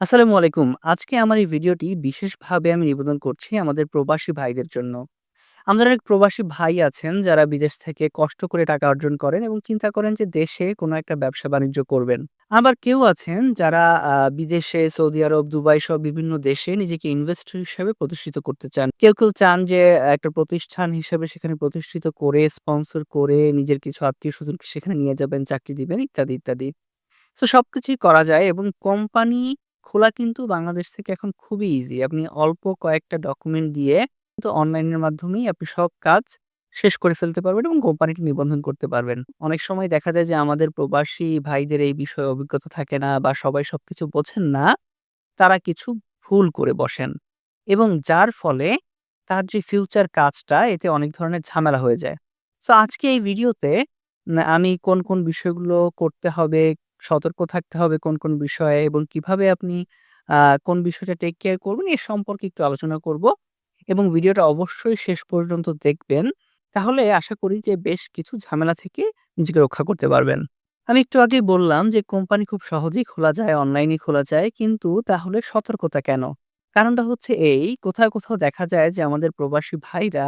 আসসালামু আলাইকুম। আজকে আমার এই ভিডিওটি বিশেষভাবে আমি নিবেদন করছি আমাদের প্রবাসী ভাইদের জন্য। আমাদের অনেক প্রবাসী ভাই আছেন যারা বিদেশ থেকে কষ্ট করে টাকা অর্জন করেন এবং চিন্তা করেন যে দেশে কোনো একটা ব্যবসা-বাণিজ্য করবেন। আবার কেউ আছেন যারা বিদেশে সৌদি আরব, দুবাই সহ বিভিন্ন দেশে নিজেকে ইনভেস্টর হিসেবে প্রতিষ্ঠিত করতে চান। কেউ, কেউ চান যে একটা প্রতিষ্ঠান হিসেবে সেখানে প্রতিষ্ঠিত করে, স্পন্সর করে নিজের কিছু আত্মীয় স্বজনকে সেখানে নিয়ে যাবেন, চাকরি দিবেন ইত্যাদি, ইত্যাদি। সো সবকিছুই করা যায় এবং কোম্পানি খোলা কিন্তু বাংলাদেশ থেকে এখন খুবই ইজি। আপনি অল্প কয়েকটা ডকুমেন্ট দিয়ে কিন্তু অনলাইনের মাধ্যমেই আপনি সব কাজ শেষ করে ফেলতে পারবেন এবং কোম্পানিটি নিবন্ধন করতে পারবেন। অনেক সময় দেখা যায় যে আমাদের প্রবাসী ভাইদের এই বিষয়ে অভিজ্ঞতা থাকে না বা সবাই সবকিছু বোঝেন না। তারা কিছু ভুল করে বসেন এবং যার ফলে তার যে ফিউচার কাজটা এতে অনেক ধরনের ঝামেলা হয়ে যায়। সো আজকে এই ভিডিওতে আমি কোন, কোন বিষয়গুলো করতে হবে, সতর্ক থাকতে হবে কোন, কোন বিষয়ে এবং কীভাবে আপনি কোন বিষয়টা টেক কেয়ার করবেন এ সম্পর্কে একটু আলোচনা করব এবং ভিডিওটা অবশ্যই শেষ পর্যন্ত দেখবেন। তাহলে আশা করি যে বেশ কিছু ঝামেলা থেকে নিজেকে রক্ষা করতে পারবেন। আমি একটু আগেই বললাম যে কোম্পানি খুব সহজেই খোলা যায়, অনলাইনে খোলা যায়। কিন্তু তাহলে সতর্কতা কেন? কারণটা হচ্ছে এই, কোথাও, কোথাও দেখা যায় যে আমাদের প্রবাসী ভাইরা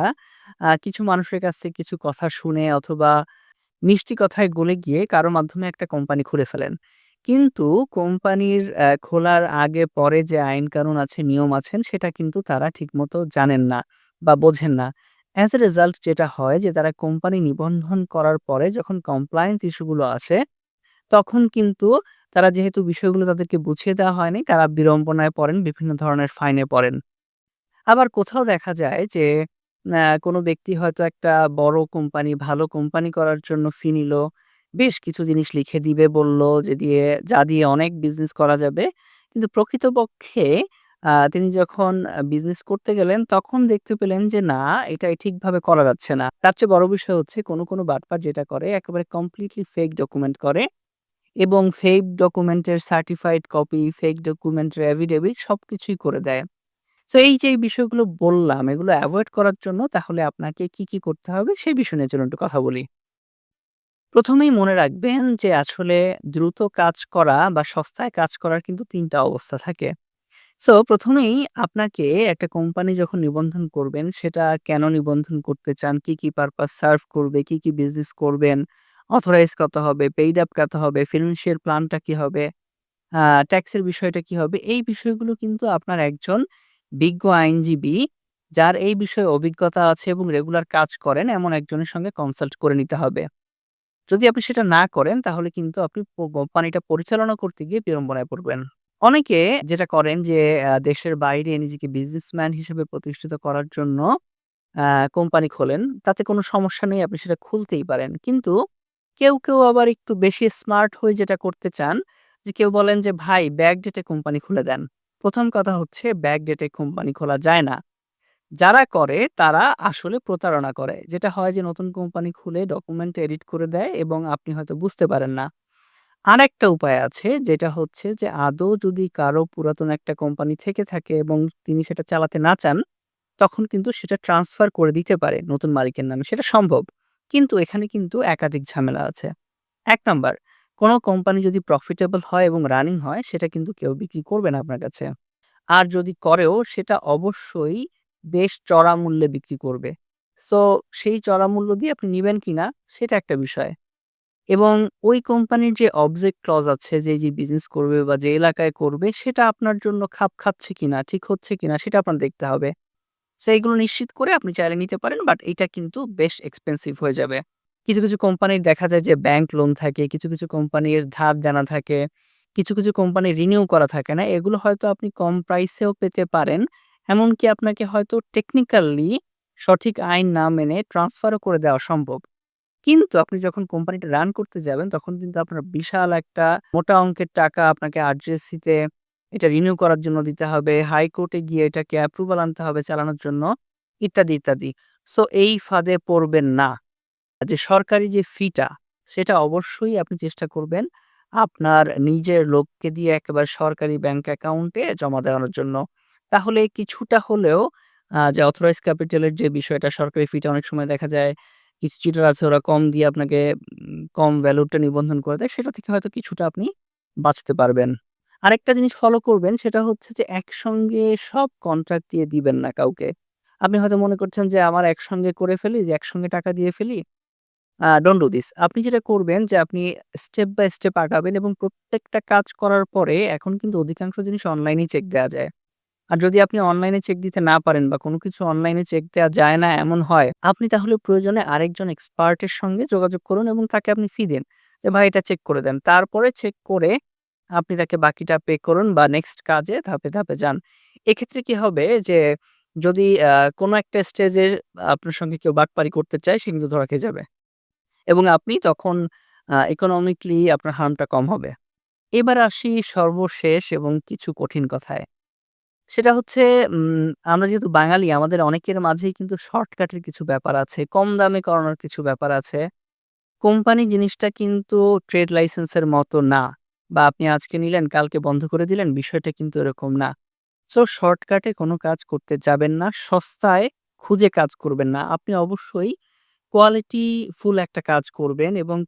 কিছু মানুষের কাছ থেকে কিছু কথা শুনে অথবা মিষ্টি কথায় গলে গিয়ে কারও মাধ্যমে একটা কোম্পানি খুলে ফেলেন। কিন্তু কোম্পানির খোলার আগে পরে যে আইন-কানুন আছে, নিয়ম আছেন সেটা কিন্তু তারা ঠিকমতো জানেন না বা বোঝেন না। অ্যাজ এ রেজাল্ট যেটা হয় যে তারা কোম্পানি নিবন্ধন করার পরে যখন কমপ্লায়েন্স ইস্যুগুলো আসে, তখন কিন্তু তারা যেহেতু বিষয়গুলো তাদেরকে বুঝিয়ে দেওয়া হয়নি, তারা বিড়ম্বনায় পড়েন, বিভিন্ন ধরনের ফাইনে পড়েন। আবার কোথাও দেখা যায় যে কোনো ব্যক্তি হয়তো একটা বড় কোম্পানি, ভালো কোম্পানি করার জন্য ফি নিল। বেশ কিছু জিনিস লিখে দিবে বলল যে দিয়ে যা দিয়ে অনেক বিজনেস করা যাবে। কিন্তু প্রকৃতপক্ষে তিনি যখন বিজনেস করতে গেলেন তখন দেখতে পেলেন যে না এটা ঠিকভাবে করা যাচ্ছে না। তার চেয়ে বড় বিষয় হচ্ছে কোনো, কোনো বাটপার যেটা করে একেবারে কমপ্লিটলি ফেক ডকুমেন্ট করে এবং ফেক ডকুমেন্টের সার্টিফাইড কপি, ফেক ডকুমেন্টের এফিডেভিট সবকিছুই করে দেয়। সো এই যে বিষয়গুলো বললাম এগুলো এভয়েড করার জন্য তাহলে আপনাকে কি, কি করতে হবে? সেই বিষয় নিয়ে চলুন একটু কথা বলি। প্রথমেই মনে রাখবেন যে আসলে দ্রুত কাজ করা বা সস্তায় কাজ করার কিন্তু ৩ টা অবস্থা থাকে। সো প্রথমেই আপনাকে একটা কোম্পানি যখন নিবন্ধন করবেন সেটা কেন নিবন্ধন করতে চান, কি, কি পারপাস সার্ভ করবে, কি, কি বিজনেস করবেন, অথরাইজ কত হবে, পেইড আপ কত হবে, ফিনান্সিয়াল প্ল্যানটা কি হবে, ট্যাক্সের বিষয়টা কি হবে, এই বিষয়গুলো কিন্তু আপনার একজন বিজ্ঞ আইনজীবী যার এই বিষয়ে অভিজ্ঞতা আছে এবং রেগুলার কাজ করেন এমন একজনের সঙ্গে কনসাল্ট করে নিতে হবে। যদি আপনি সেটা না করেন তাহলে কিন্তু আপনি কোম্পানিটা পরিচালনা করতে গিয়ে বিড়ম্বনায় পড়বেন। অনেকে যেটা করেন যে দেশের বাইরে নিজেকে বিজনেসম্যান হিসেবে প্রতিষ্ঠিত করার জন্য কোম্পানি খোলেন। তাতে কোনো সমস্যা নেই আপনি সেটা খুলতেই পারেন। কিন্তু কেউ, কেউ আবার একটু বেশি স্মার্ট হয়ে যেটা করতে চান যে কেউ বলেন যে ভাই ব্যাকডেটে কোম্পানি খুলে দেন। ১ম কথা হচ্ছে ব্যাকডেটে কোম্পানি খোলা যায় না। যারা করে তারা আসলে প্রতারণা করে। যেটা হয় যে নতুন কোম্পানি খুলে ডকুমেন্ট এডিট করে দেয় এবং আপনি হয়তো বুঝতে পারেন না। আরেকটা উপায় আছে যেটা হচ্ছে যে আদৌ যদি কারও পুরাতন একটা কোম্পানি থেকে থাকে এবং তিনি সেটা চালাতে না চান, তখন কিন্তু সেটা ট্রান্সফার করে দিতে পারে নতুন মালিকের নামে। সেটা সম্ভব। কিন্তু এখানে কিন্তু একাধিক ঝামেলা আছে। এক নাম্বার কোন কোম্পানি যদি প্রফিটেবল হয় এবং রানিং হয় সেটা কিন্তু কেউ বিক্রি করবে না আপনার কাছে। আর যদি করেও সেটা অবশ্যই বেশ চড়া মূল্যে বিক্রি করবে। সো সেই চড়া মূল্য দিয়ে আপনি নিবেন কিনা সেটা একটা বিষয়। এবং ওই কোম্পানির যে অবজেক্ট ক্লজ আছে যে, যে বিজনেস করবে বা যে এলাকায় করবে সেটা আপনার জন্য খাপ খাচ্ছে কিনা, ঠিক হচ্ছে কিনা সেটা আপনার দেখতে হবে। সো নিশ্চিত করে আপনি চাইলে নিতে পারেন বাট এটা কিন্তু বেশ এক্সপেন্সিভ হয়ে যাবে। কিছু, কিছু কোম্পানির দেখা যায় যে ব্যাংক লোন থাকে, কিছু, কিছু কোম্পানির ধার দেনা থাকে, কিছু, কিছু কোম্পানি রিনিউ করা থাকে না। এগুলো হয়তো আপনি কম প্রাইসেও পেতে পারেন। এমনকি আপনাকে হয়তো টেকনিক্যালি সঠিক আইন না মেনে ট্রান্সফারও করে দেওয়া সম্ভব। কিন্তু আপনি যখন কোম্পানিটা রান করতে যাবেন তখন কিন্তু আপনার বিশাল একটা মোটা অঙ্কের টাকা আপনাকে আরজিএসসিতে এটা রিনিউ করার জন্য দিতে হবে। হাইকোর্টে গিয়ে এটাকে অ্যাপ্রুভাল আনতে হবে চালানোর জন্য ইত্যাদি, ইত্যাদি। সো এই ফাঁদে পড়বেন না। যে সরকারি যে ফিটা সেটা অবশ্যই আপনি চেষ্টা করবেন আপনার নিজের লোককে দিয়ে একেবারে সরকারি ব্যাংক অ্যাকাউন্টে জমা দেওয়ানোর জন্য। তাহলে কিছুটা হলেও যে অথরাইজ ক্যাপিটালের যে বিষয়টা সরকারি ফিটা অনেক সময় দেখা যায় কিছু চিটার আছে ওরা কম দিয়ে আপনাকে কম ভ্যালুটা নিবন্ধন করে দেয়। সেটা থেকে হয়তো কিছুটা আপনি বাঁচতে পারবেন। আরেকটা জিনিস ফলো করবেন সেটা হচ্ছে যে একসঙ্গে সব কন্ট্রাক্ট দিয়ে দিবেন না কাউকে। আপনি হয়তো মনে করছেন যে আমার একসঙ্গে করে ফেলি, যে একসঙ্গে টাকা দিয়ে ফেলি। Don't do this. আপনি যেটা করবেন যে আপনি স্টেপ বাই স্টেপ আগাবেন এবং প্রত্যেকটা কাজ করার পরে এখন কিন্তু অধিকাংশ জিনিস অনলাইনেই চেক দেওয়া যায়। আর যদি আপনি অনলাইনে চেক দিতে না পারেন বা কোনো কিছু অনলাইনে চেক দেওয়া যায় না এমন হয়, আপনি তাহলে প্রয়োজনে আরেকজন এক্সপার্টের সঙ্গে যোগাযোগ করুন এবং তাকে আপনি ফি দেন। যে ভাই এটা চেক করে দেন। তারপরে চেক করে আপনি তাকে বাকিটা পে করুন বা নেক্সট কাজে ধাপে, ধাপে যান। এক্ষেত্রে কি হবে যে যদি কোনো একটা স্টেজে আপনার সঙ্গে কেউ বাটপারি করতে চায় সে কিন্তু ধরা খেয়ে যাবে। এবং আপনি তখন ইকোনমিকলি আপনার হার্মটা কম হবে। এবার আসি সর্বশেষ এবং কিছু কঠিন কথায়। সেটা হচ্ছে আমরা যেহেতু বাঙালি, আমাদের অনেকের মাঝেই কিন্তু শর্টকাটের কিছু ব্যাপার আছে। কম দামে করানোর কিছু ব্যাপার আছে। কোম্পানি জিনিসটা কিন্তু ট্রেড লাইসেন্সের মতো না। বা আপনি আজকে নিলেন, কালকে বন্ধ করে দিলেন, বিষয়টা কিন্তু এরকম না। সো শর্টকাটে কোনো কাজ করতে যাবেন না। সস্তায় খুঁজে কাজ করবেন না। আপনি অবশ্যই কোয়ালিটি ফুল একটা কাজ করবেন এবং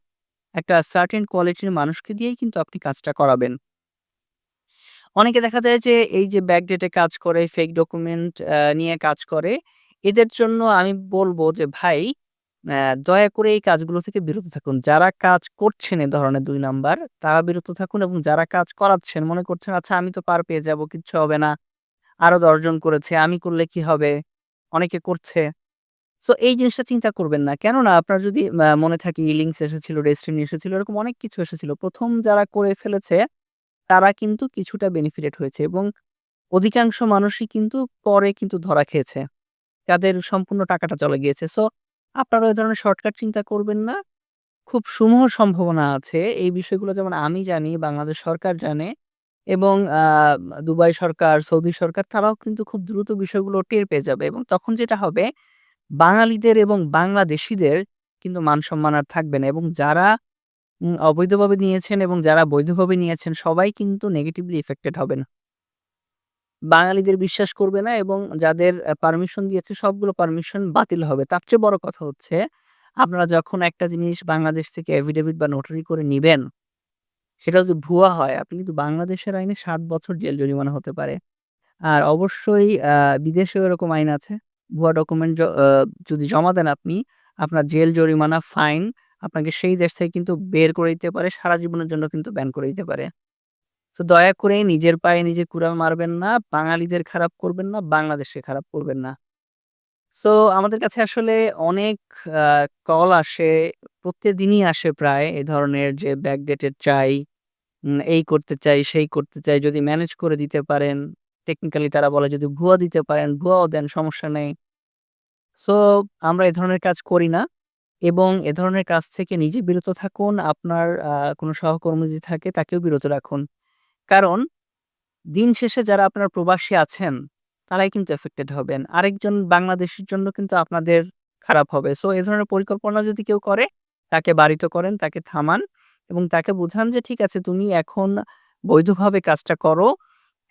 একটা সার্টেন কোয়ালিটির মানুষকে দিয়েই কিন্তু আপনি কাজটা করাবেন। অনেকে দেখা যায় যে এই যে ব্যাকডেটে কাজ করে, ফেক ডকুমেন্ট নিয়ে কাজ করে। এদের জন্য আমি বলব যে ভাই দয়া করে এই কাজগুলো থেকে বিরত থাকুন। যারা কাজ করছেন এ ধরনের দুই নাম্বার তারা বিরত থাকুন এবং যারা কাজ করাচ্ছেন মনে করছেন আচ্ছা আমি তো পার পেয়ে যাব, কিচ্ছু হবে না। আরও দশজন করেছে, আমি করলে কি হবে? অনেকে করছে। সো এই জিনিসটা চিন্তা করবেন না। কেননা আপনার যদি মনে থাকে ইলিংস এসেছিল, ডেস্টিনি এসেছিল, এরকম অনেক কিছু এসেছিল। প্রথম যারা করে ফেলেছে তারা কিন্তু কিছুটা বেনিফিটেড হয়েছে এবং অধিকাংশ মানুষই কিন্তু পরে কিন্তু ধরা খেয়েছে। তাদের সম্পূর্ণ টাকাটা চলে গিয়েছে। সো আপনারা ওই ধরনের শর্টকাট চিন্তা করবেন না। খুব সমূহ সম্ভাবনা আছে। এই বিষয়গুলো যেমন আমি জানি, বাংলাদেশ সরকার জানে এবং দুবাই সরকার, সৌদি সরকার তারাও কিন্তু খুব দ্রুত বিষয়গুলো টের পেয়ে যাবে এবং তখন যেটা হবে বাঙালিদের এবং বাংলাদেশিদের কিন্তু মান-সম্মান আর থাকবে না এবং যারা অবৈধভাবে নিয়েছেন এবং যারা বৈধভাবে নিয়েছেন সবাই কিন্তু নেগেটিভলি ইফেক্টেড হবেন। বাঙালিদের বিশ্বাস করবে না এবং যাদের পারমিশন দিয়েছে সবগুলো পারমিশন বাতিল হবে। তার চেয়ে বড় কথা হচ্ছে আপনারা যখন একটা জিনিস বাংলাদেশ থেকে এফিডেভিট বা নোটারি করে নিবেন, সেটা যদি ভুয়া হয় আপনি কিন্তু বাংলাদেশের আইনে সাত বছর জেল জরিমানা হতে পারে। আর অবশ্যই বিদেশেও এরকম আইন আছে। ভুয়া ডকুমেন্ট যদি জমা দেন আপনি, আপনার জেল জরিমানা, ফাইন আপনাকে সেই দেশ থেকে কিন্তু বের করে দিতে পারে। সারা জীবনের জন্য কিন্তু ব্যান করে দিতে পারে। তো দয়া করে নিজের পায়ে নিজে কুড়াল মারবেন না, বাঙালিদের খারাপ করবেন না, বাংলাদেশকে খারাপ করবেন না। সো আমাদের কাছে আসলে অনেক কল আসে, প্রত্যেকদিনই আসে প্রায় এ ধরনের যে ব্যাকডেটের চাই, এই করতে চাই, সেই করতে চাই, যদি ম্যানেজ করে দিতে পারেন। টেকনিক্যালি তারা বলে যদি ভুয়া দিতে পারেন, ভুয়াও দেন সমস্যা নেই। সো আমরা এ ধরনের কাজ করি না এবং এ ধরনের কাজ থেকে নিজে বিরত থাকুন। আপনার কোনো সহকর্মী যদি থাকে তাকেও বিরত রাখুন। কারণ দিন শেষে যারা আপনার প্রবাসী আছেন, তারাই কিন্তু এফেক্টেড হবেন। আরেকজন বাংলাদেশের জন্য কিন্তু আপনাদের খারাপ হবে। সো এ ধরনের পরিকল্পনা যদি কেউ করে, তাকে বারিত করেন, তাকে থামান এবং তাকে বুঝান যে ঠিক আছে তুমি এখন বৈধভাবে কাজটা করো।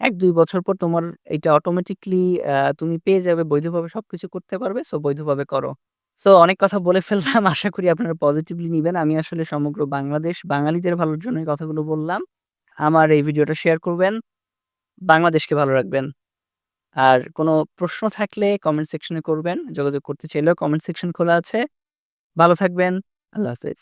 ১-২ বছর পর তোমার এটা অটোমেটিক্যালি আ তুমি পেয়ে যাবে, বৈধভাবে সবকিছু করতে পারবে। সো বৈধভাবে করো। সো অনেক কথা বলে ফেললাম। আশা করি আপনারা পজিটিভলি নিবেন। আমি আসলে সমগ্র বাংলাদেশ, বাঙালিদের ভালোর জন্য কথাগুলো বললাম। আমার এই ভিডিওটা শেয়ার করবেন। বাংলাদেশকে ভালো রাখবেন। আর কোনো প্রশ্ন থাকলে কমেন্ট সেকশনে করবেন। যোগাযোগ করতে চাইলেও কমেন্ট সেকশন খোলা আছে। ভালো থাকবেন। আল্লাহ হাফেজ।